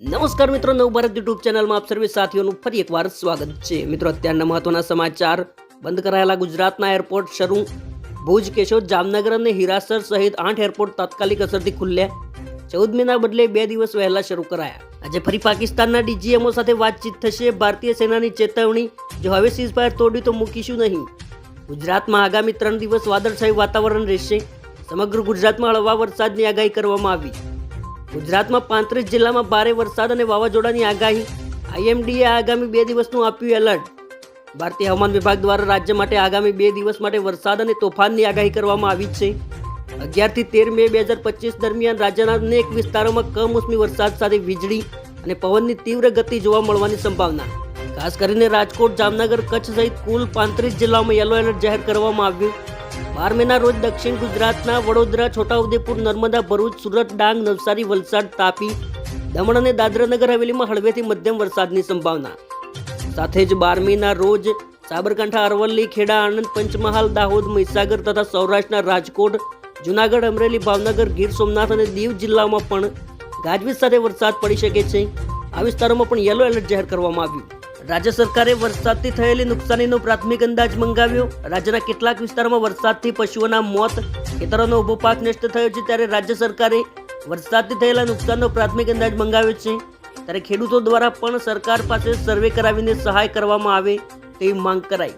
નમસ્કાર મિત્રો, નવ ભારત યુટ્યુબ ચેનલમાં આપ સર્વે સાથીઓનું ફરી એકવાર સ્વાગત છે. મિત્રો, અત્યારના મહત્વના સમાચાર. બંધ કરાયેલા ગુજરાતના એરપોર્ટ શરૂ. ભુજ, કેશોદ, જામનગર અને હિરાસર સહિત આઠ એરપોર્ટ તાત્કાલિક અસરથી ખુલ્યા. ચૌદ મેના બદલે બે દિવસ વહેલા શરૂ કરાયા. આજે ફરી પાકિસ્તાનના ડીજીએમઓ સાથે વાતચીત થશે. ભારતીય સેનાની ચેતવણી, જો હવે સીઝફાયર તોડ્યું તો મૂકીશું નહીં. ગુજરાતમાં આગામી ત્રણ દિવસ વાદળછાયું વાતાવરણ રહેશે. સમગ્ર ગુજરાતમાં હળવા વરસાદની આગાહી કરવામાં આવી. ગુજરાતમાં પાંત્રીસ જિલ્લામાં ભારે વરસાદ અને વાવાઝોડાની આગાહી. આઈએમડીએ આગામી બે દિવસનું આપ્યું એલર્ટ. ભારતીય હવામાન વિભાગ દ્વારા રાજ્ય માટે આગામી બે દિવસ માટે વરસાદ અને તોફાનની આગાહી કરવામાં આવી છે. અગિયારથી તેર મે બે હજાર પચીસ દરમિયાન રાજ્યના અનેક વિસ્તારોમાં કમોસમી વરસાદ સાથે વીજળી અને પવનની તીવ્ર ગતિ જોવા મળવાની સંભાવના. ખાસ કરીને રાજકોટ, જામનગર, કચ્છ સહિત કુલ પાંત્રીસ જિલ્લાઓમાં યલો એલર્ટ જાહેર કરવામાં આવ્યું. બાર મેના રોજ દક્ષિણ ગુજરાતના વડોદરા, છોટાઉદેપુર, નર્મદા, ભરૂચ, સુરત, ડાંગ, નવસારી, વલસાડ, તાપી, દમણ અને દાદરાનગર હવેલીમાં હળવેથી મધ્યમ વરસાદની સંભાવના. સાથે જ બારમીના રોજ સાબરકાંઠા, અરવલ્લી, ખેડા, આણંદ, પંચમહાલ, દાહોદ, મહીસાગર તથા સૌરાષ્ટ્રના રાજકોટ, જુનાગઢ, અમરેલી, ભાવનગર, ગીર સોમનાથ અને દીવ જિલ્લામાં પણ ગાજવીજ સાથે વરસાદ પડી શકે છે. આ વિસ્તારોમાં પણ યલો એલર્ટ જાહેર કરવામાં આવ્યું. રાજ્ય સરકારે વરસાદથી થયેલી નુકસાનીનો પ્રાથમિક અંદાજ મંગાવ્યો. રાજ્યના કેટલાક વિસ્તારોમાં વરસાદથી પશુઓના મોત, ખેતરોનો ઊભો પાક નષ્ટ થયો છે ત્યારે રાજ્ય સરકારે વરસાદથી થયેલા નુકસાનનો પ્રાથમિક અંદાજ મંગાવ્યો છે. ત્યારે ખેડૂતો દ્વારા પણ સરકાર પાસે સર્વે કરાવીને સહાય કરવામાં આવે તેવી માંગ કરાઈ.